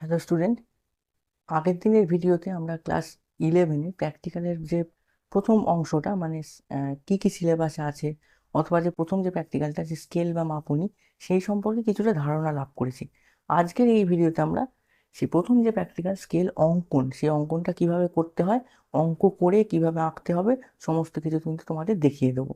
Hello student আগের দিনের ভিডিওতে আমরা ক্লাস ইলেভেনে প্র্যাকটিক্যালের যে প্রথম অংশটা মানে কি কি সিলেবাসে আছে, অথবা যে প্রথম যে প্র্যাকটিক্যালটা যে স্কেল বা মাপুনি, সেই সম্পর্কে কিছুটা ধারণা লাভ করেছি। আজকের এই ভিডিওতে আমরা সেই প্রথম যে প্র্যাকটিক্যাল স্কেল অঙ্কন, সেই অঙ্কনটা কীভাবে করতে হয়, অঙ্ক করে কীভাবে আঁকতে হবে, সমস্ত কিছু কিন্তু তোমাদের দেখিয়ে দেবো।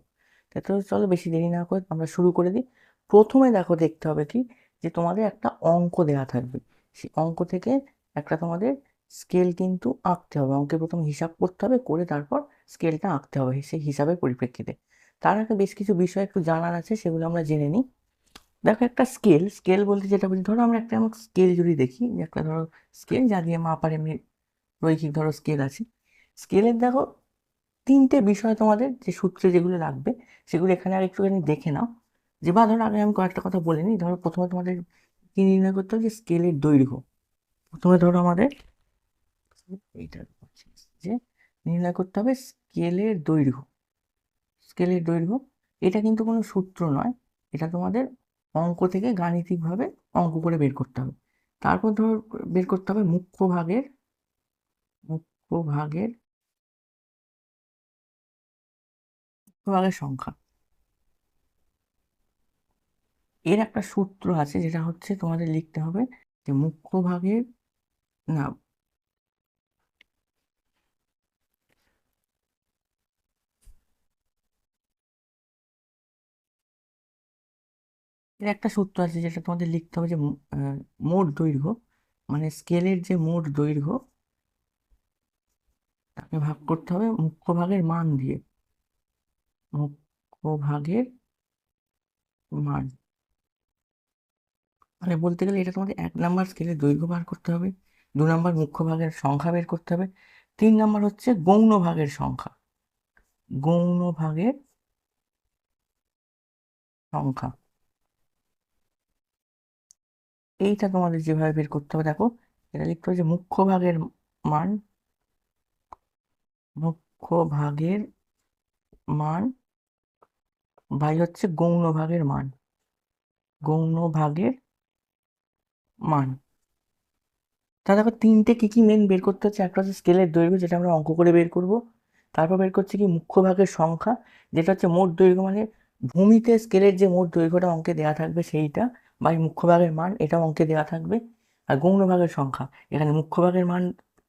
তো চলো বেশি দেরি না করে আমরা শুরু করে দিই। প্রথমে দেখো দেখতে হবে কি, যে তোমাদের একটা অঙ্ক দেওয়া থাকবে। সেই অঙ্ক থেকে একটা তোমাদের স্কেল কিন্তু আঁকতে হবে। অঙ্কে প্রথম হিসাব করতে হবে, করে তারপর স্কেলটা আঁকতে হবে সেই হিসাবের পরিপ্রেক্ষিতে। তার আগে বেশ কিছু বিষয় একটু জানার আছে, সেগুলো আমরা জেনে নিই। দেখো একটা স্কেল স্কেল বলতে যেটা বলি ধরো আমরা একটা আমার স্কেল যদি দেখি যে একটা ধরো স্কেল যা দিয়ে মাপার এমনি রৈখিক ধরো স্কেল আছে। স্কেলের দেখো তিনটে বিষয় তোমাদের, যে সূত্রে যেগুলো লাগবে, সেগুলো এখানে আর একটুখানি দেখে নাও। যে বা ধরো আগে আমি কয়েকটা কথা বলে নিই। ধরো প্রথমে তোমাদের কি নির্ণয় করতে হবে যে স্কেলের দৈর্ঘ্য। প্রথমে ধরো আমাদের, এইটা যে নির্ণয় করতে হবে স্কেলের দৈর্ঘ্য। স্কেলের দৈর্ঘ্য, এটা কিন্তু কোনো সূত্র নয়, এটা তোমাদের অঙ্ক থেকে গাণিতিকভাবে অঙ্ক করে বের করতে হবে। তারপর ধর বের করতে হবে মুখ্য ভাগের মুখ্য ভাগের ভাগের সংখ্যা। এর একটা সূত্র আছে যেটা হচ্ছে তোমাদের লিখতে হবে যে মুখ্য ভাগের না, এর একটা সূত্র আছে যেটা তোমাদের লিখতে হবে যে মোট দৈর্ঘ্য মানে স্কেলের যে মোট দৈর্ঘ্য, তাকে ভাগ করতে হবে মুখ্য ভাগের মান দিয়ে মুখ্য ভাগের মান। মানে বলতে গেলে এটা তোমাদের এক নাম্বার স্কেলে দৈর্ঘ্য বার করতে হবে, দু নাম্বার মুখ্য ভাগের সংখ্যা বের করতে হবে, তিন নাম্বার হচ্ছে গৌণ ভাগের সংখ্যা। গৌণ ভাগের সংখ্যা। এইটা তোমাদের যেভাবে বের করতে হবে, দেখো, এটা লিখতে হবে যে মুখ্য ভাগের মান, মুখ্য ভাগের মান বাই হচ্ছে গৌণ ভাগের মান। গৌণ ভাগের মান। তা দেখো তিনটে কি কি মেন বের করতে হচ্ছে একটা হচ্ছে স্কেলের দৈর্ঘ্য যেটা আমরা অঙ্ক করে বের করব। তারপর বের করছি কি মুখ্য ভাগের সংখ্যা, যেটা হচ্ছে মোট দৈর্ঘ্য মানে ভূমিতে স্কেলের যে মোট দৈর্ঘ্যটা অঙ্কে দেওয়া থাকবে সেইটা বা মুখ্য ভাগের মান এটা অঙ্কে দেওয়া থাকবে। আর গৌণ ভাগের সংখ্যা, এখানে মুখ্য ভাগের মান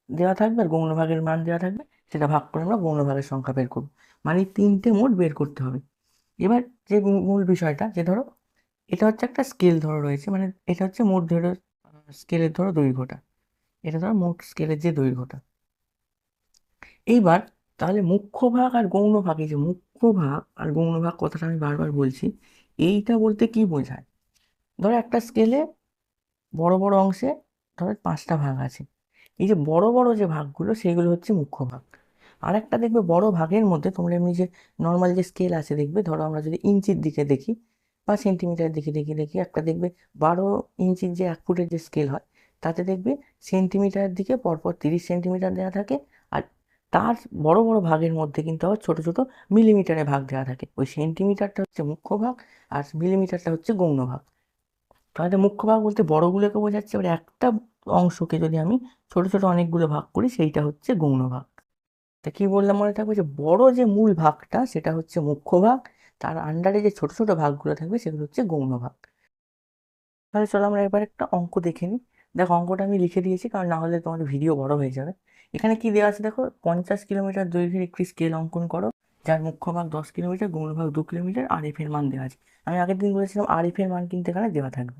দেওয়া থাকবে আর গৌণ ভাগের মান দেওয়া থাকবে, সেটা ভাগ করে আমরা গৌণ ভাগের সংখ্যা বের করব। মানে তিনটে মোট বের করতে হবে। এবার যে মূল বিষয়টা, যে ধরো এটা হচ্ছে একটা স্কেল ধরো রয়েছে মানে এটা হচ্ছে মোট ধরো, স্কেলের ধরো দৈর্ঘ্যটা। এটা ধরো মোট স্কেলের যে দৈর্ঘ্যটা। এইবার তাহলে মুখ্য ভাগ আর গৌণ ভাগ, এই যে মুখ্য ভাগ আর গৌণ ভাগ কথাটা আমি বারবার বলছি, এইটা বলতে কি বোঝায়? ধরো একটা স্কেলে বড় বড় অংশে ধরো পাঁচটা ভাগ আছে। এই যে বড় বড় যে ভাগগুলো সেইগুলো হচ্ছে মুখ্য ভাগ। আর একটা দেখবে বড় ভাগের মধ্যে তোমরা এমনি যে নর্মাল যে স্কেল আছে, দেখবে ধরো আমরা যদি ইঞ্চির দিকে দেখি বা সেন্টিমিটারের দিকে দেখে, দেখি একটা দেখবে বারো ইঞ্চির যে এক ফুটের যে স্কেল হয়, তাতে দেখবে সেন্টিমিটারের দিকে পরপর তিরিশ সেন্টিমিটার দেওয়া থাকে আর তার বড় বড় ভাগের মধ্যে কিন্তু আবার ছোট ছোট মিলিমিটারে ভাগ দেওয়া থাকে। ওই সেন্টিমিটারটা হচ্ছে মুখ্য ভাগ আর মিলিমিটারটা হচ্ছে গৌণ ভাগ। তাহলে মুখ্য ভাগ বলতে বড়গুলোকে বোঝাচ্ছে, এবার একটা অংশকে যদি আমি ছোট ছোট অনেকগুলো ভাগ করি, সেইটা হচ্ছে গৌণ ভাগ। তা কি বললাম মনে থাকবে যে বড় যে মূল ভাগটা, সেটা হচ্ছে মুখ্য ভাগ তার আন্ডারে যে ছোট ছোট ভাগগুলো থাকবে, সেগুলো হচ্ছে গৌণ ভাগ। তাহলে চলো আমরা এবার একটা অঙ্ক দেখে নিই। দেখো, অঙ্কটা আমি লিখে দিয়েছি, কারণ না হলে তোমাদের ভিডিও বড় হয়ে যাবে। এখানে কি দেওয়া আছে দেখো? পঞ্চাশ কিলোমিটার দৈর্ঘ্যের একটি স্কেল অঙ্কন করো, যার মুখ্য ভাগ দশ কিলোমিটার, গৌণ ভাগ দু কিলোমিটার আর এফ এর মান দেওয়া আছে। আমি আগের দিন বলেছিলাম আর এফ এর মান কিন্তু এখানে দেওয়া থাকবে।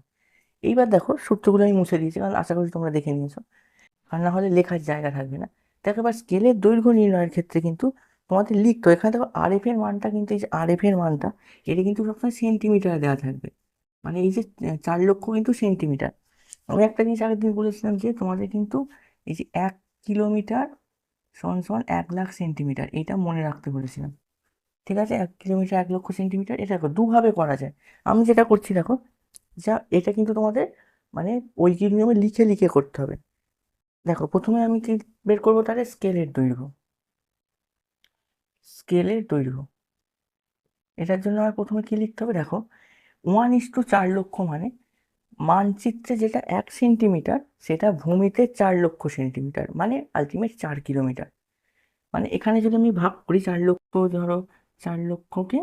এইবার দেখো, সূত্রগুলো আমি মুছে দিয়েছি, কারণ আশা করি তোমরা দেখে নিয়েছো। আর না হলে লেখার জায়গা থাকবে না। দেখো, এবার স্কেলের দৈর্ঘ্য নির্ণয়ের ক্ষেত্রে কিন্তু তোমাদের লিখতো এখানে দেখো আর এফ এর মানটা কিন্তু এই যে আর এফ এর মানটা, এটা কিন্তু সবসময় সেন্টিমিটারে দেওয়া থাকবে। মানে এই যে চার লক্ষ কিন্তু সেন্টিমিটার আমি একটা জিনিস আগের দিন বলেছিলাম যে তোমাদের কিন্তু এই যে এক কিলোমিটার সমান সমান এক লাখ সেন্টিমিটার এটা মনে রাখতে বলেছিলাম। ঠিক আছে? এক কিলোমিটার এক লক্ষ সেন্টিমিটার এটা দুভাবে করা যায়। আমি যেটা করছি দেখো, যা, এটা কিন্তু তোমাদের মানে ঐকিক নিয়মে লিখে লিখে করতে হবে। দেখো, প্রথমে আমি কি বের করব তাহলে স্কেলের দৈর্ঘ্য। স্কেলের দৈর্ঘ্য। এটার জন্য আমার প্রথমে কি লিখতে হবে? দেখো ওয়ান ইস টু চার লক্ষ মানে মানচিত্রে যেটা এক সেন্টিমিটার সেটা ভূমিতে চার লক্ষ সেন্টিমিটার মানে আলটিমেট চার কিলোমিটার মানে এখানে যদি আমি ভাগ করি চার লক্ষ, ধরো চার লক্ষকে,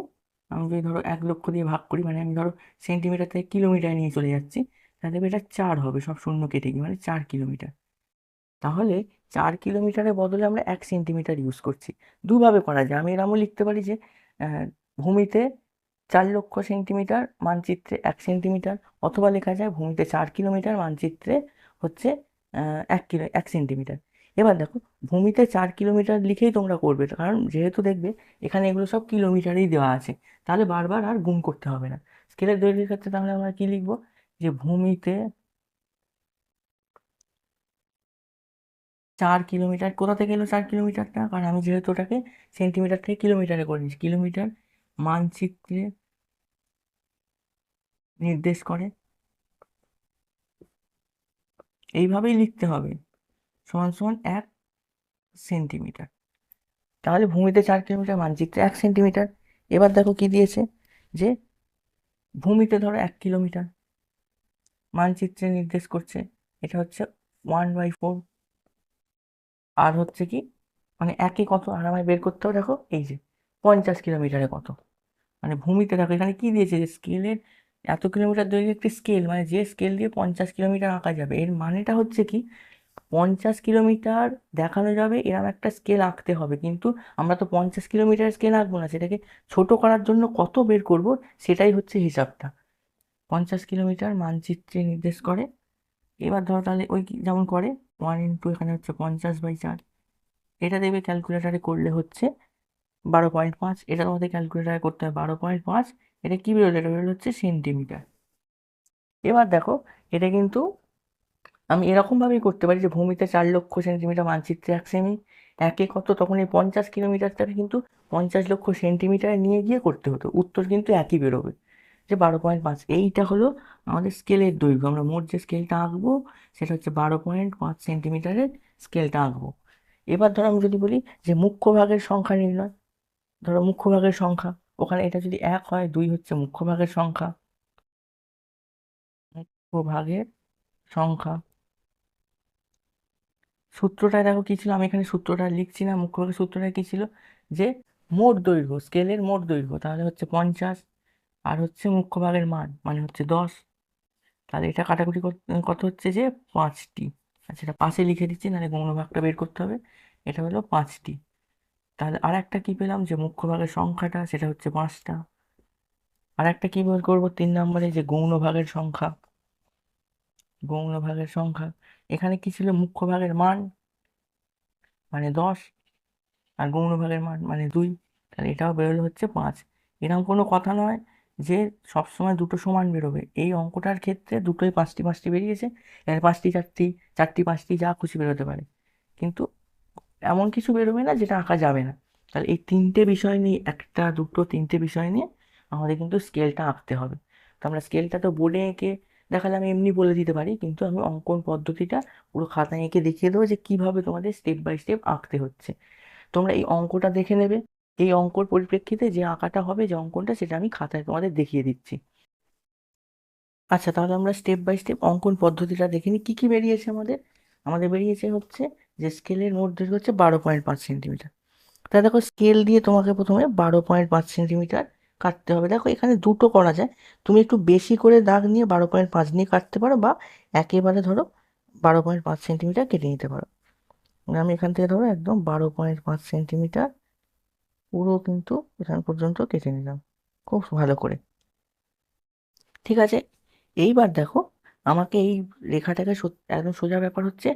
আমি যদি ধরো এক লক্ষ দিয়ে ভাগ করি মানে আমি ধরো সেন্টিমিটার থেকে কিলোমিটার নিয়ে চলে যাচ্ছি, তাহলে এটা চার হবে, সব শূন্য কেটে গিয়ে মানে চার কিলোমিটার তাহলে চার কিলোমিটারের বদলে আমরা এক সেন্টিমিটার ইউজ করছি। দুভাবে করা যায়। আমি এরমও লিখতে পারি যে ভূমিতে চার লক্ষ সেন্টিমিটার মানচিত্রে এক সেন্টিমিটার অথবা লেখা যায় ভূমিতে চার কিলোমিটার, মানচিত্রে হচ্ছে এক কিলো, এক সেন্টিমিটার এবার দেখো, ভূমিতে চার কিলোমিটার লিখেই তোমরা করবে। কারণ যেহেতু দেখবে, এখানে এগুলো সব কিলোমিটারেই দেওয়া আছে। তাহলে বারবার আর গুণ করতে হবে না। স্কেলের দৈর্ঘ্যের ক্ষেত্রে তাহলে আমরা কি লিখব? যে ভূমিতে চার কিলোমিটার, কোথা থেকে এলো চার কিলোমিটারটা? কারণ আমি যেহেতু ওটাকে সেন্টিমিটার থেকে কিলোমিটারে করে নিচ্ছি কিলোমিটার মানচিত্রে নির্দেশ করে। এইভাবেই লিখতে হবে। সমান সমান এক সেন্টিমিটার তাহলে ভূমিতে চার কিলোমিটার, মানচিত্রে এক সেন্টিমিটার এবার দেখো কি দিয়েছে যে ভূমিতে ধরো এক কিলোমিটার। মানচিত্রে নির্দেশ করছে। এটা হচ্ছে ওয়ান বাই ফোর আর হচ্ছে কি মানে একে কত? আর আমায় বের করতে হবে, দেখো, এই যে পঞ্চাশ কিলোমিটারে কত? মানে ভূমিতে দেখো, এখানে কি দিয়েছে যে স্কেলের এত কিলোমিটার দৈর্ঘ্যের একটি স্কেল মানে যে স্কেল দিয়ে পঞ্চাশ কিলোমিটার আঁকা যাবে, এর মানেটা হচ্ছে কি, পঞ্চাশ কিলোমিটার দেখানো যাবে এরকম একটা স্কেল আঁকতে হবে, কিন্তু আমরা তো পঞ্চাশ কিলোমিটার স্কেল আঁকবো না, সেটাকে ছোট করার জন্য কত বের করব, সেটাই হচ্ছে হিসাবটা। পঞ্চাশ কিলোমিটার মানচিত্রে নির্দেশ করে এবার ধরো তাহলে ওই যেমন করে ওয়ান ইন্টু এখানে হচ্ছে পঞ্চাশ বাই চার। এটা দেবে ক্যালকুলেটারে করলে হচ্ছে বারো পয়েন্ট পাঁচ। এটা তোমাদের ক্যালকুলেটারে করতে হবে বারো পয়েন্ট পাঁচ। এটা কী বেরোলো? এটা বেরোলো হচ্ছে সেন্টিমিটার এবার দেখো, এটা কিন্তু আমি এরকমভাবেই করতে পারি যে ভূমিতে চার লক্ষ সেন্টিমিটার মানচিত্রে এক সেমি একে কত? তখন এই পঞ্চাশ কিলোমিটারটাকে কিন্তু পঞ্চাশ লক্ষ সেন্টিমিটার নিয়ে গিয়ে করতে হতো। উত্তর কিন্তু একই বেরোবে। যে বারো পয়েন্ট পাঁচ। এইটা হলো আমাদের স্কেলের দৈর্ঘ্য। আমরা মোট যে স্কেলটা আঁকবো, সেটা হচ্ছে বারো পয়েন্ট পাঁচ সেন্টিমিটারের স্কেলটা আঁকবো। এবার ধরো আমি যদি বলি যে মুখ্য ভাগের সংখ্যা নির্ণয়। ধরো মুখ্য ভাগের সংখ্যা, ওখানে এটা যদি এক হয়, দুই হচ্ছে মুখ্য ভাগের সংখ্যা। মুখ্য ভাগের সংখ্যা। সূত্রটা দেখো কি ছিল? আমি এখানে সূত্রটা লিখছি না, মুখ্য ভাগের সূত্রটা কি ছিল? যে মোট দৈর্ঘ্য স্কেলের মোট দৈর্ঘ্য, তাহলে হচ্ছে পঞ্চাশ আর হচ্ছে মুখ্য ভাগের মান মানে হচ্ছে দশ। তাহলে এটা কাটাকুটি কত হচ্ছে যে পাঁচটি। আচ্ছা এটা পাশে লিখে দিচ্ছি, নাহলে গৌণ ভাগটা বের করতে হবে। এটা হলো পাঁচটি। তাহলে আর একটা কী পেলাম যে মুখ্য ভাগের সংখ্যাটা, সেটা হচ্ছে পাঁচটা। আর একটা কী বের করব? তিন নম্বরে যে গৌণ ভাগের সংখ্যা। গৌণ ভাগের সংখ্যা। এখানে কি ছিল? মুখ্য ভাগের মান মানে দশ। আর গৌণ ভাগের মান মানে দুই। তাহলে এটাও বেরোলো হচ্ছে পাঁচ। এরকম কোনো কথা নয়। যে সবসময় দুটো সমান বেরোবে। এই অঙ্কটার ক্ষেত্রে দুটোই পাঁচটি পাঁচটি বেরিয়েছে। পাঁচটি, চারটি চারটি, পাঁচটি যা খুশি বেরোতে পারে। কিন্তু এমন কিছু বেরোবে না যেটা আঁকা যাবে না। তাহলে এই তিনটে বিষয় নিয়ে, একটা, দুটো, তিনটে বিষয় নিয়ে আমাদের কিন্তু স্কেলটা আঁকতে হবে। তো আমরা স্কেলটা তো বোর্ডে এঁকে দেখালে আমি এমনি বলে দিতে পারি, কিন্তু আমি অঙ্কন পদ্ধতিটা পুরো খাতায় এঁকে দেখিয়ে দেবো যে কীভাবে তোমাদের স্টেপ বাই স্টেপ আঁকতে হচ্ছে। তোমরা এই অঙ্কটা দেখে নেবে। এই অঙ্কর পরিপ্রেক্ষিতে যে আঁকাটা হবে, যে অঙ্কনটা, সেটা আমি খাতায় তোমাদের দেখিয়ে দিচ্ছি। আচ্ছা তাহলে আমরা স্টেপ বাই স্টেপ অঙ্কন পদ্ধতিটা দেখে নিই। কী কী বেরিয়েছে আমাদের? আমাদের বেরিয়েছে হচ্ছে যে স্কেলের মোট দৈর্ঘ্য হচ্ছে বারো পয়েন্ট পাঁচ সেন্টিমিটার তা দেখো স্কেল দিয়ে তোমাকে প্রথমে বারো পয়েন্ট পাঁচ সেন্টিমিটার কাটতে হবে। দেখো, এখানে দুটো করা যায়। তুমি একটু বেশি করে দাগ নিয়ে বারো পয়েন্ট পাঁচ নিয়ে কাটতে পারো বা একেবারে ধরো বারো পয়েন্ট পাঁচ সেন্টিমিটার কেটে নিতে পারো। আমি এখান থেকে ধরো একদম বারো পয়েন্ট পাঁচ সেন্টিমিটার পুরো কিন্তু এখান পর্যন্ত কেটে নিলাম। খুব ভালো করে। ঠিক আছে? এইবার দেখো, আমাকে এই রেখাটাকে একদম সোজা ব্যাপার হচ্ছে,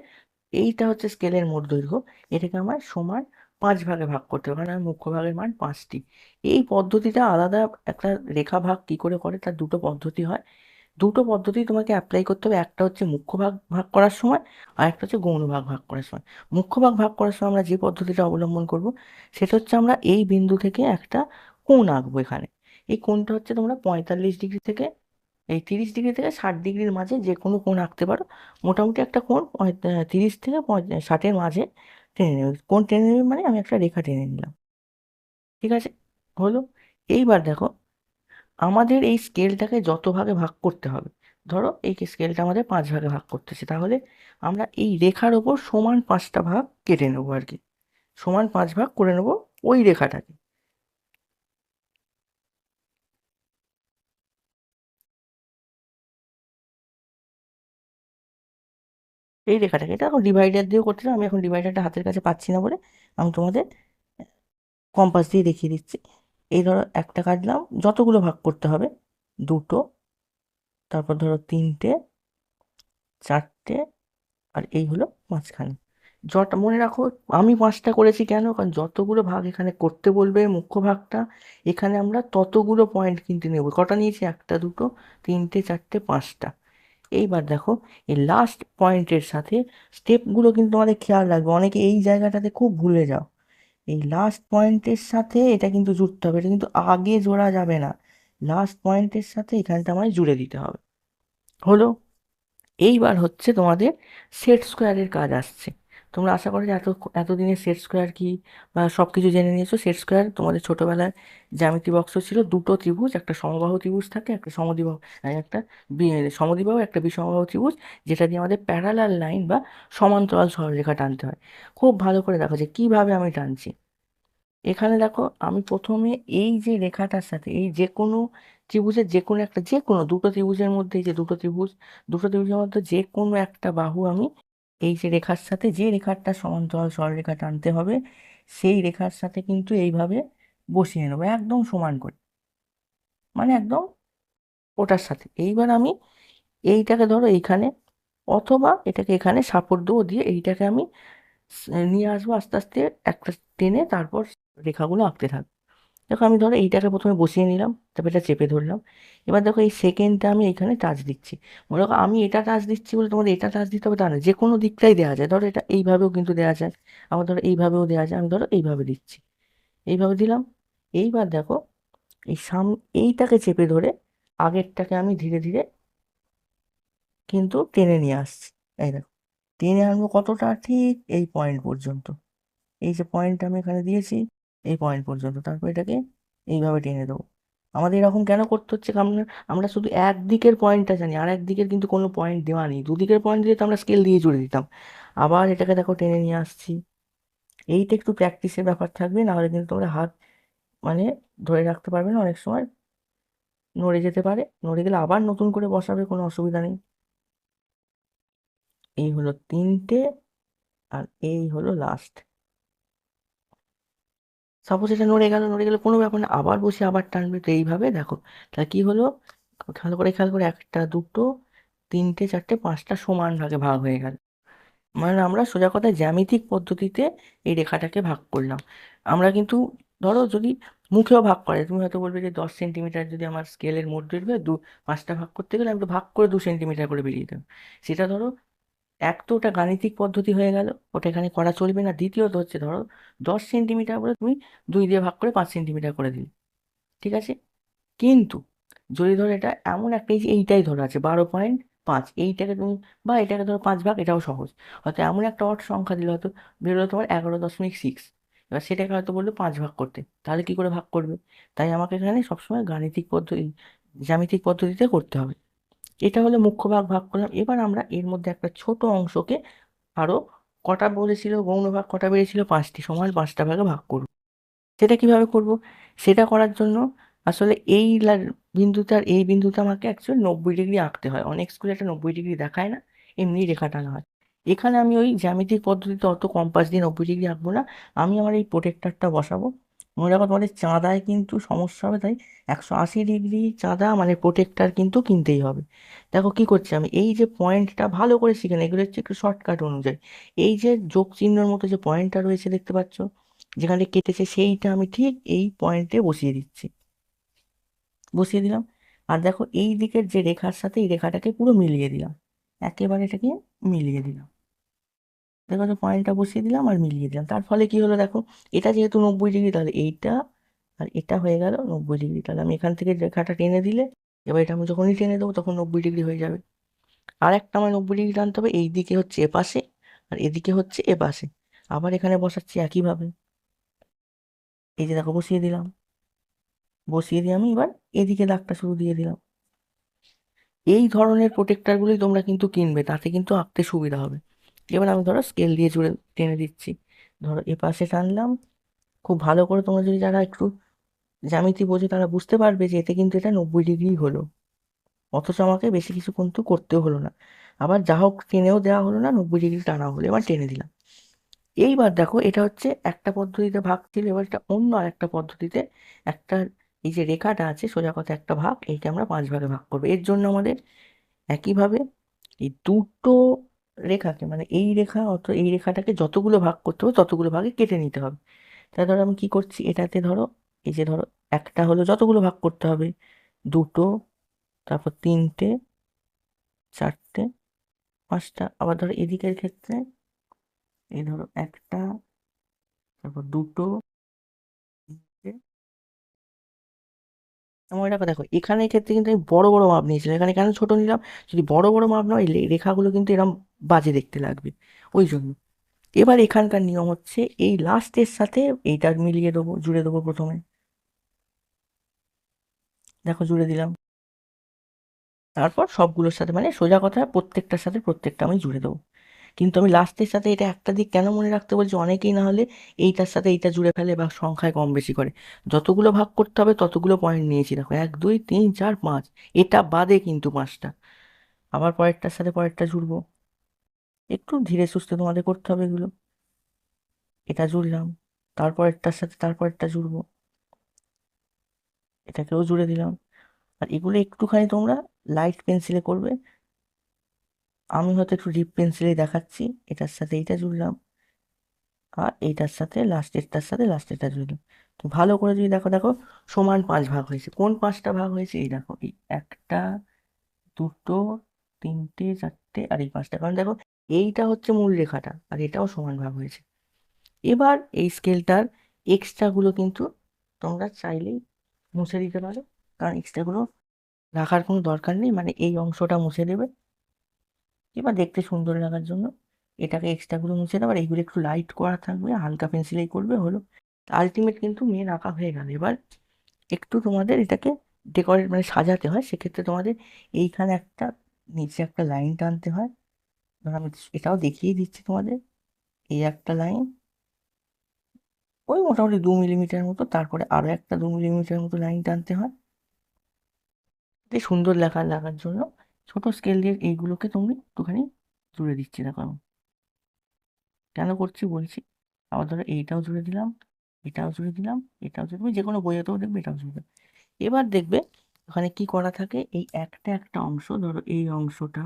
এইটা হচ্ছে স্কেলের মোট দৈর্ঘ্য। এটাকে আমার সমান পাঁচ ভাগে ভাগ করতে হবে, কারণ আমার মুখ্য ভাগের মান পাঁচটি। এই পদ্ধতিটা আলাদা একটা রেখা ভাগ কী করে করে, তার দুটো পদ্ধতি হয়। দুটো পদ্ধতি তোমাকে অ্যাপ্লাই করতে হবে। একটা হচ্ছে মুখ্য ভাগ ভাগ করার সময় আর একটা হচ্ছে গৌণ ভাগ ভাগ করার সময়। মুখ্য ভাগ ভাগ করার সময় আমরা যে পদ্ধতিটা অবলম্বন করব, সেটা হচ্ছে আমরা এই বিন্দু থেকে একটা কোণ আঁকবো এখানে। এই কোণটা হচ্ছে তোমরা পঁয়তাল্লিশ ডিগ্রি থেকে, এই তিরিশ ডিগ্রি থেকে ষাট ডিগ্রির মাঝে যে কোনো কোণ আঁকতে পারো। মোটামুটি একটা কোণ তিরিশ থেকে ষাটের মাঝে টেনে নেবে। কোণ টেনে নেবে মানে আমি একটা রেখা টেনে নিলাম। ঠিক আছে? হলো? এইবার দেখো আমাদের এই স্কেলটাকে যত ভাগে ভাগ করতে হবে, ধরো এই স্কেলটা আমাদের পাঁচ ভাগে ভাগ করতেছে, তাহলে আমরা এই রেখার ওপর সমান পাঁচটা ভাগ কেটে নেব আর কি। সমান পাঁচ ভাগ করে নেব ওই রেখাটাকে। এই রেখাটাকে এটা এখন ডিভাইডার দিয়েও করতে আমি এখন ডিভাইডারটা হাতের কাছে পাচ্ছি না বলে আমি তোমাদের কম্পাস দিয়ে দেখিয়ে দিচ্ছি। এই ধরো একটা কাটলাম যতগুলো ভাগ করতে হবে, দুটো, তারপর ধরো তিনটে, চারটে, আর এই হলো মাঝখানে। যত, মনে রাখো, আমি পাঁচটা করেছি কেন? কারণ যতগুলো ভাগ এখানে করতে বলবে মুখ্য ভাগটা, এখানে আমরা ততগুলো পয়েন্ট কিন্তু নেব। কটা নিয়েছি? একটা, দুটো, তিনটে, চারটে, পাঁচটা। এইবার দেখো, এই লাস্ট পয়েন্টের সাথে স্টেপগুলো কিন্তু তোমাদের খেয়াল রাখবে। অনেকে এই জায়গাটাতে খুব ভুলে যাও। এই লাস্ট পয়েন্টের সাথে এটা কিন্তু জুড়তে হবে, এটা কিন্তু আগে জোড়া যাবে না। লাস্ট পয়েন্টের সাথে এখানটা আমায় জুড়ে দিতে হবে। হলো, এইবার হচ্ছে তোমাদের সেট স্কোয়ারের কাজ আসছে। তোমরা আশা করো যে এত এতদিনে সেট স্কোয়ার কি বা সব কিছু জেনে নিয়েছো। সেট স্কোয়ার তোমাদের ছোটোবেলায় জ্যামিতি বক্স ছিল, দুটো ত্রিভুজ, একটা সমবাহু ত্রিভুজ থাকে, একটা সমদ্বিবাহু একটা সমদ্বিবাহু, একটা বিষমবাহু ত্রিভুজ, যেটা দিয়ে আমাদের প্যারালাল লাইন বা সমান্তরাল সরলরেখা টানতে হয়। খুব ভালো করে দেখো যে কীভাবে আমি টানছি। এখানে দেখো আমি প্রথমে এই যে রেখাটার সাথে, এই যে কোনো ত্রিভুজের যে কোনো একটা, যে কোনো, দুটো ত্রিভুজের মধ্যে যে দুটো ত্রিভুজ, দুটো ত্রিভুজের মধ্যে যে কোনো একটা বাহু আমি এই যে রেখার সাথে যে রেখাটা সমান্তরাল সরলরেখা টানতে হবে, সেই রেখার সাথে কিন্তু এইভাবে বসিয়ে নেব, একদম সমান করে। মানে একদম ওটার সাথে। এইবার আমি এইটাকে ধরো এইখানে, অথবা এটাকে এখানে সাপোর্ট দেবো দিয়ে এইটাকে আমি নিয়ে আসব আস্তে আস্তে একটা টেনে তারপর রেখাগুলো আঁকতে থাকব। দেখো আমি ধরো এইটাকে প্রথমে বসিয়ে নিলাম, তারপর এটা চেপে ধরলাম। এবার দেখো এই সেকেন্ডটা আমি এখানে টাচ দিচ্ছি। মনে করো আমি এটা টাচ দিচ্ছি বলে তোমাদের এটা টাচ দিতে হবে তা না যে কোনো দিকটাই দেওয়া যায়। ধরো এটা এইভাবেও কিন্তু দেওয়া যায়, আবার ধরো এইভাবেও দেওয়া যায়, আমি ধরো এইভাবে দিচ্ছি। এইভাবে দিলাম, এইবার দেখো এই সাম, এইটাকে চেপে ধরে আগেরটাকে আমি ধীরে ধীরে কিন্তু টেনে নিয়ে আসছি। এই দেখো, টেনে আনব কতটা? ঠিক এই পয়েন্ট পর্যন্ত। এই যে পয়েন্টটা আমি এখানে দিয়েছি। এই পয়েন্ট পর্যন্ত। তারপর এটাকে এইভাবে টেনে দেবো। আমাদের এরকম কেন করতে হচ্ছে? কারণ আমরা শুধু একদিকের পয়েন্টটা জানি, আর একদিকের কিন্তু কোনো পয়েন্ট দেওয়া নেই। দুদিকের পয়েন্ট দিলে তো আমরা স্কেল দিয়ে জুড়ে দিতাম। আবার এটাকে দেখো টেনে নিয়ে আসছি। এইটা একটু প্র্যাকটিসের ব্যাপার থাকবে, নাহলে কিন্তু তোমরা হাত মানে ধরে রাখতে পারবে না, অনেক সময় নড়ে যেতে পারে। নড়ে গেলে আবার নতুন করে বসাবে, কোনো অসুবিধা নেই। এই হলো তিনটে, আর এই হলো লাস্ট সাপোজ এটা নড়ে গেল, নড়ে গেলে, কোনো ব্যাপার না, আবার বসে আবার টানবে, তো এইভাবে দেখো। তাহলে কি হলো? খেয়াল করে খেয়াল করে, একটা, দুটো, তিনটে, চারটে, পাঁচটা সমান ভাগে ভাগ হয়ে গেল। মানে আমরা সোজা কথা জ্যামিতিক পদ্ধতিতে এই রেখাটাকে ভাগ করলাম। আমরা কিন্তু, ধরো যদি মুখেও ভাগ করে, তুমি হয়তো বলবে যে দশ সেন্টিমিটার যদি আমার স্কেলের মোট বেরবে দু, পাঁচটা ভাগ করতে গেলে আমি তো ভাগ করে দু সেন্টিমিটার করে বেরিয়ে দেবো সেটা ধরো এক তো ওটা গাণিতিক পদ্ধতি হয়ে গেল, ওটা এখানে করা চলবে না। দ্বিতীয়ত হচ্ছে ধরো, দশ সেন্টিমিটার বলে তুমি দুই দিয়ে ভাগ করে পাঁচ সেন্টিমিটার করে দিলে, ঠিক আছে? কিন্তু যদি ধরো এটা এমন একটা এইটাই ধরো আছে, বারো পয়েন্ট পাঁচ, এইটাকে তুমি, বা এটাকে ধরো পাঁচ ভাগ, এটাও সহজ। হয়তো এমন একটা অট সংখ্যা দিলে হয়তো বেরোলো তোমার এগারো দশমিক সিক্স এবার সেটাকে হয়তো বলল পাঁচ ভাগ করতে, তাহলে কি করে ভাগ করবে? তাই আমাকে এখানে সবসময় গাণিতিক পদ্ধতি, জ্যামিতিক পদ্ধতিতে করতে হবে। এটা হলো মুখ্য ভাগ ভাগ করলাম। এবার আমরা এর মধ্যে একটা ছোট অংশকে আরও কটা বলেছিল, গৌণ ভাগ কটা বেরিয়েছিল পাঁচটি সমান পাঁচটা ভাগে ভাগ করব। সেটা কীভাবে করব? সেটা করার জন্য আসলে এই বিন্দুতে আর এই বিন্দুতে আমাকে অ্যাকচুয়ালি নব্বই ডিগ্রি আঁকতে হয়। অনেক স্কুলে একটা নব্বই ডিগ্রি দেখায় না, এমনি রেখা টানা হয়। এখানে আমি ওই জ্যামিতিক পদ্ধতিতে অত কম্পাস দিয়ে নব্বই ডিগ্রি আঁকবো না। আমি আমার এই প্রোটেক্টারটা বসাবো। মনে রাখো তোমাদের চাঁদায় কিন্তু সমস্যা হবে, তাই একশো আশি ডিগ্রি চাঁদা মানে প্রোটেক্টার কিন্তু কিনতেই হবে। দেখো কি করছি আমি, এই যে পয়েন্টটা ভালো করে শিখে নেই এগুলো হচ্ছে একটু শর্টকাট অনুযায়ী। এই যে যোগ চিহ্নর মতো যে পয়েন্টটা রয়েছে দেখতে পাচ্ছ, যেখানে কেটেছে সেইটা আমি ঠিক এই পয়েন্টে বসিয়ে দিচ্ছি। বসিয়ে দিলাম। আর দেখো এই দিকের যে রেখার সাথে এই রেখাটাকে পুরো মিলিয়ে দিলাম। একেবারে এটাকে মিলিয়ে দিলাম। দেখো তো পয়েন্টটা বসিয়ে দিলাম আর মিলিয়ে দিলাম। তার ফলে কি হলো দেখো, এটা যেহেতু নব্বই ডিগ্রি তাহলে এইটা আর এটা হয়ে গেল নব্বই ডিগ্রি তাহলে আমি এখান থেকে রেখাটা টেনে দিলে, এবার এটা আমি যখনই টেনে দেবো তখন নব্বই ডিগ্রি হয়ে যাবে। আর একটা আমার নব্বই ডিগ্রি টানতে হবে এই দিকে হচ্ছে এ পাশে আর এদিকে হচ্ছে এ পাশে আবার এখানে বসাচ্ছি একইভাবে। এই যে দেখো, বসিয়ে দিলাম। বসিয়ে দিয়ে আমি এবার এদিকে দাগটা শুরু দিয়ে দিলাম। এই ধরনের প্রোটেক্টারগুলোই তোমরা কিন্তু কিনবে, তাতে কিন্তু আঁকতে সুবিধা হবে। এবার আমি ধরো স্কেল দিয়ে জুড়ে টেনে দিচ্ছি। ধরো এ পাশে টানলাম, খুব ভালো করে তোমরা যদি যারা একটু জ্যামিতি বোঝো তারা বুঝতে পারবে যে এতে কিন্তু এটা নব্বই ডিগ্রি হলো। অথচ আমাকে বেশি কিছু কিন্তু করতেও হলো না। আবার যা হোক টেনেও দেওয়া হলো না, নব্বই ডিগ্রি টানা হলো, এবার টেনে দিলাম। এইবার দেখো এটা হচ্ছে একটা পদ্ধতিতে ভাগ ছিল, এবার এটা অন্য আর একটা পদ্ধতিতে একটা এই যে রেখাটা আছে সোজা কথা একটা ভাগ, এইটা আমরা পাঁচ ভাগে ভাগ করব। এর জন্য আমাদের একইভাবে এই দুটো রেখাকে মানে এই রেখা, অত এই রেখাটাকে যতগুলো ভাগ করতে হবে, ততগুলো ভাগে কেটে নিতে হবে। তাহলে ধরো আমি কি করছি? এটাতে ধরো, এই যে ধরো, একটা হলো যতগুলো ভাগ করতে হবে, দুটো, তারপর তিনটে, চারটে, পাঁচটা, আবার ধরো এদিকের ক্ষেত্রে, এই ধরো একটা, তারপর দুটো এমন দেখো দেখো, এখানে ক্ষেত্রে কিন্তু আমি বড় বড় মাপ নিয়েছিলাম। এখানে কেন ছোট নিলাম? যদি বড় বড় মাপ নাও, এই রেখাগুলো কিন্তু এরকম বাজে দেখতে লাগবে। ওই জন্য। এবার এখানকার নিয়ম হচ্ছে, এই লাস্টের সাথে এইটা মিলিয়ে দেবো, জুড়ে দেবো প্রথমে। দেখো, জুড়ে দিলাম। তারপর সবগুলোর সাথে মানে সোজা কথা, প্রত্যেকটার সাথে প্রত্যেকটা আমি জুড়ে দেবো। কিন্তু আমি লাস্টের সাথে এটা একটা দিক কেন মনে রাখতে বলছি? অনেকেই না হলে এইটার সাথে এইটা জুড়ে ফেলে বা সংখ্যায় কম বেশি করে। যতগুলো ভাগ করতে হবে, ততগুলো পয়েন্ট নিয়েছি। দেখো, এক, দুই, তিন, চার, পাঁচ। এটা বাদে কিন্তু পাঁচটা। আবার পরেরটার সাথে পরেরটা জুড়বো। একটু ধীরে সুস্থে তোমাদের করতে হবে এগুলো। এটা জুড়লাম। তারপরেরটার সাথে তারপরেরটা জুড়বো। এটাকেও জুড়ে দিলাম। আর এগুলো একটুখানি তোমরা লাইট পেন্সিলে করবে। আমি হয়তো একটু ডিপ পেন্সিলে দেখাচ্ছি। এটার সাথে এইটা জুড়লাম। আর এইটার সাথে লাস্টেরটার সাথে লাস্টেরটা জুড়লাম। তো ভালো করে যদি দেখো দেখো, সমান পাঁচ ভাগ হয়েছে। কোন পাঁচটা ভাগ হয়েছে? এই দেখো, এই একটা, দুটো, তিনটে, চারটে আর এই পাঁচটা। কারণ দেখো, এইটা হচ্ছে মূল রেখাটা আর এটাও সমান ভাগ হয়েছে। এবার এই স্কেলটার এক্সট্রাগুলো কিন্তু তোমরা চাইলেই মুছে দিতে পারো। কারণ এক্সট্রাগুলো রাখার কোনো দরকার নেই। মানে এই অংশটা মুছে দেবে। এবার দেখতে সুন্দর লাগার জন্য এটাকে এক্সট্রাগুলো মুছে দেবে আর এইগুলো একটু লাইট করা থাকবে, হালকা পেন্সিলেই করবে, হলো আলটিমেট কিন্তু মেন আঁকা হয়ে গেল। এবার একটু তোমাদের এটাকে ডেকোরেট মানে সাজাতে হয়, সেক্ষেত্রে তোমাদের এইখানে একটা, নিচে একটা লাইন টানতে হয়। ধর আমি এটাও দেখিয়ে দিচ্ছি তোমাদের। এই একটা লাইন ওই মোটামুটি দু মিলিমিটার মতো, তারপরে আরও একটা দু মিলিমিটার মতো লাইন টানতে হয়। সুন্দর লেখা, লাগার জন্য। ছোট স্কেল দিয়ে এইগুলোকে তুমি একটুখানি জুড়ে দিচ্ছি, দেখো আমি। কেন করছি বলছি? আবার ধরো এইটাও জুড়ে দিলাম, এটাও জুড়ে দিলাম, এটাও জুড়ে যে কোনো বইয়েতেও দেখবে এটাও জুড়ে এবার দেখবে ওখানে কি করা থাকে? এই একটা একটা অংশ, ধরো এই অংশটা,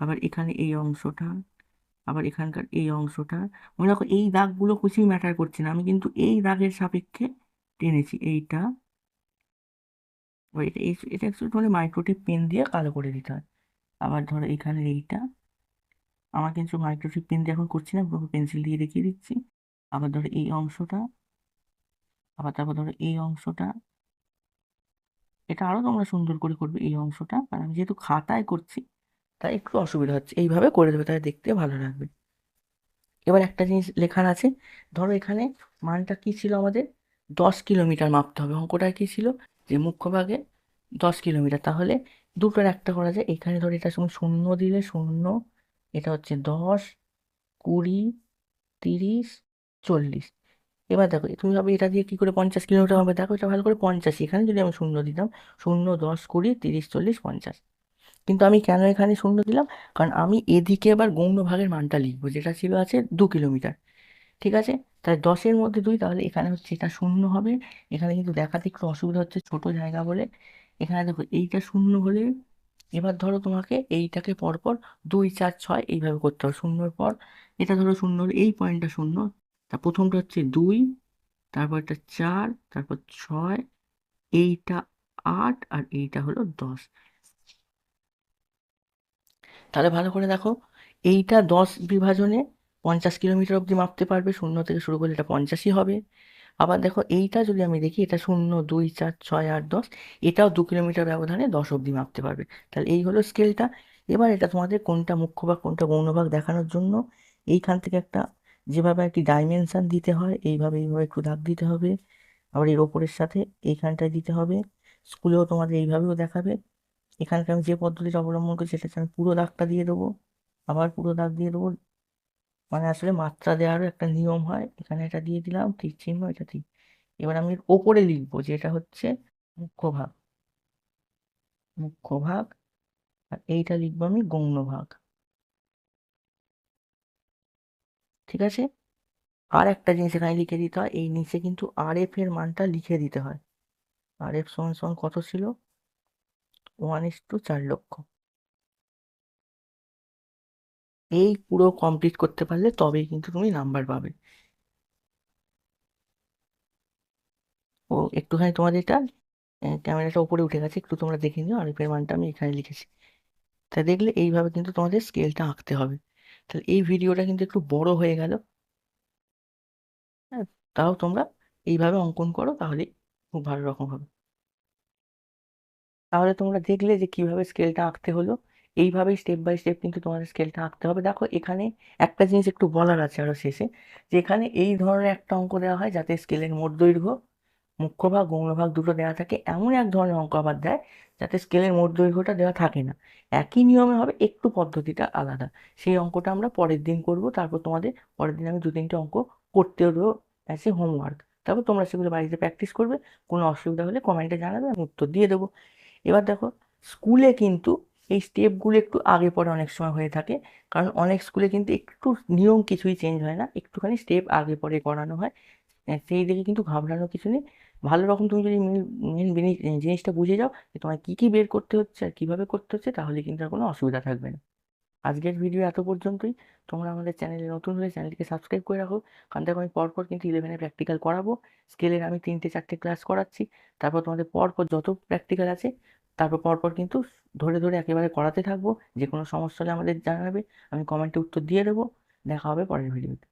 আবার এখানে এই অংশটা, আবার এখানকার এই অংশটা। মনে রাখো এই দাগগুলো কিছুই ম্যাটার করছে না, আমি কিন্তু এই দাগের সাপেক্ষে টেনেছি, এইটা এটা এটা একটু মানে মাইক্রোটিপ পেন দিয়ে কালো করে দিতে হয়। আবার ধরো এখানে এইটা। আমার কিন্তু মাইক্রোটিপ পেন দিয়ে এখন করছি না পেন্সিল দিয়ে দেখিয়ে দিচ্ছি। আবার ধরো এই অংশটা। আবার তারপর ধরো এই অংশটা। এটা আরও তোমরা সুন্দর করে করবে এই অংশটা। কারণ আমি যেহেতু খাতায় করছি, তাই একটু অসুবিধা হচ্ছে। এইভাবে করে দেবে, তাহলে দেখতে ভালো লাগবে। এবার একটা জিনিস লেখার আছে। ধরো এখানে মানটা কি ছিল আমাদের? দশ কিলোমিটার মাপতে হবে। অঙ্কটা কি ছিল? যে মুখ্য ভাগে দশ কিলোমিটার। তাহলে দুটোর একটা করা যায়। এখানে ধরো এটা সময় শূন্য দিলে শূন্য, এটা হচ্ছে দশ, কুড়ি, তিরিশ, চল্লিশ। এবার দেখো, তুমি ভাবে এটা দিয়ে কি করে পঞ্চাশ কিলোমিটার হবে? দেখো এটা ভালো করে পঞ্চাশ। এখানে যদি আমি শূন্য দিতাম, শূন্য, দশ, কুড়ি, তিরিশ, চল্লিশ, পঞ্চাশ। কিন্তু আমি কেন এখানে শূন্য দিলাম? কারণ আমি এদিকে এবার গৌণ ভাগের মানটা লিখব, যেটা ছিল আছে দু কিলোমিটার। ঠিক আছে? তাই দশের মধ্যে দুই, তাহলে এখানে হচ্ছে এটা শূন্য হবে। এখানে কিন্তু দেখাতে একটু অসুবিধা হচ্ছে ছোট জায়গা বলে। এখানে দেখো এইটা শূন্য হলে এবার ধরো তোমাকে এইটাকে পরপর দুই, চার, ছয় এইভাবে করতে হবে শূন্যর পর। এটা ধরো শূন্য এই পয়েন্টটা শূন্য। তা প্রথমটা হচ্ছে দুই তারপর এটা চার, তারপর ছয়, এইটা আট আর এইটা হলো দশ। তাহলে ভালো করে দেখো, এইটা দশ বিভাজনে পঞ্চাশ কিলোমিটার অবধি মাপতে পারবে, শূন্য থেকে শুরু করলে এটা পঞ্চাশই হবে। আবার দেখো, এইটা যদি আমি দেখি, এটা শূন্য, দুই, চার, ছয়, আট, দশ, এটাও দু কিলোমিটার ব্যবধানে দশ অবধি মাপতে পারবে। তাহলে এই হলো স্কেলটা। এবার এটা তোমাদের কোনটা মুখ্য ভাগ, কোনটা গৌণ ভাগ দেখানোর জন্য এইখান থেকে একটা যেভাবে একটি ডাইমেনশান দিতে হয়, এইভাবে এইভাবে একটু দাগ দিতে হবে। আবার এর ওপরের সাথে এইখানটায় দিতে হবে। স্কুলেও তোমাদের এইভাবেও দেখাবে। এখানকে আমি যে পদ্ধতিটা অবলম্বন করছি সেটা আমি পুরো দাগটা দিয়ে দেবো। আবার পুরো দাগ দিয়ে দেবো। মানে আসলে মাত্রা দেওয়ারও একটা নিয়ম হয়। এখানে এটা দিয়ে দিলাম তীর চিহ্ন, এটা ঠিক। এবার আমি ওপরে লিখব যেটা হচ্ছে মুখ্য ভাগ। মুখ্য ভাগ, আর এইটা লিখব আমি গৌণ ভাগ। ঠিক আছে? আর একটা জিনিস এখানে লিখে দিতে হয়, এই নিচে কিন্তু আর এফ এর মানটা লিখে দিতে হয়। আর এফ সমান সমান কত ছিল? ওয়ান ইস টু চার লক্ষ। এই পুরো কমপ্লিট করতে পারলে তবেই কিন্তু তুমি নাম্বার পাবে। ও, একটুখানি তোমাদের এটা ক্যামেরাটা উপরে উঠে গেছে, একটু তোমরা দেখে নিও আর এফ মানটা আমি এখানে লিখেছি। তা দেখলে এইভাবে কিন্তু তোমাদের স্কেলটা আঁকতে হবে। তাহলে এই ভিডিওটা কিন্তু একটু বড় হয়ে গেল। হ্যাঁ তাও তোমরা এইভাবে অঙ্কন করো তাহলে খুব ভালো রকম হবে। তাহলে তোমরা দেখলে যে কীভাবে স্কেলটা আঁকতে হলো। এইভাবেই স্টেপ বাই স্টেপ কিন্তু তোমাদের স্কেলটা আঁকতে হবে। দেখো, এখানে একটা জিনিস একটু বলার আছে আরও শেষে, যে এখানে এই ধরনের একটা অঙ্ক দেওয়া হয় যাতে স্কেলের মোট দৈর্ঘ্য, মুখ্য ভাগ, গৌণ ভাগ দুটো দেওয়া থাকে, এমন এক ধরনের অঙ্ক আবার দেয় যাতে স্কেলের মোট দৈর্ঘ্যটা দেওয়া থাকে না। একই নিয়মে হবে, একটু পদ্ধতিটা আলাদা। সেই অঙ্কটা আমরা পরের দিন করব, তারপর তোমাদের পরের দিন আমি দু তিনটে অঙ্ক করতেও দেবো অ্যাজ এ হোমওয়ার্ক তারপর তোমরা সেগুলো বাড়িতে প্র্যাকটিস করবে, কোনো অসুবিধা হলে কমেন্টে জানাবে, আমি উত্তর দিয়ে দেবো। এবার দেখো স্কুলে কিন্তু এই স্টেপগুলো একটু আগে পরে অনেক সময় হয়ে থাকে। কারণ অনেক স্কুলে কিন্তু একটু নিয়ম কিছুই চেঞ্জ হয় না, একটুখানি স্টেপ আগে পরে করানো হয়। সেই দিকে কিন্তু ঘাবড়ানোর কিছু নেই। ভালো রকম তুমি যদি মেন মেন জিনিসটা বুঝে যাও যে তোমায় কী কী বের করতে হচ্ছে আর কীভাবে করতে হচ্ছে, তাহলে কিন্তু আর কোনো অসুবিধা থাকবে না। আজকের ভিডিও এত পর্যন্তই। তোমরা আমাদের চ্যানেলে নতুন হলে চ্যানেলটিকে সাবস্ক্রাইব করে রাখো। কারণ দেখো আমি পরপর কিন্তু ইলেভেনে প্র্যাকটিক্যাল করাবো। স্কেলের আমি তিনটে, চারটে ক্লাস করাচ্ছি। তারপর তোমাদের পরপর যত প্র্যাকটিক্যাল আছে তারপর পরপর কিন্তু ধরে ধরে একেবারে করাতে থাকব। যে কোনো সমস্যা হলে আমাদের জানাবে, আমি কমেন্টে উত্তর দিয়ে দেবো। দেখা হবে পরের ভিডিওতে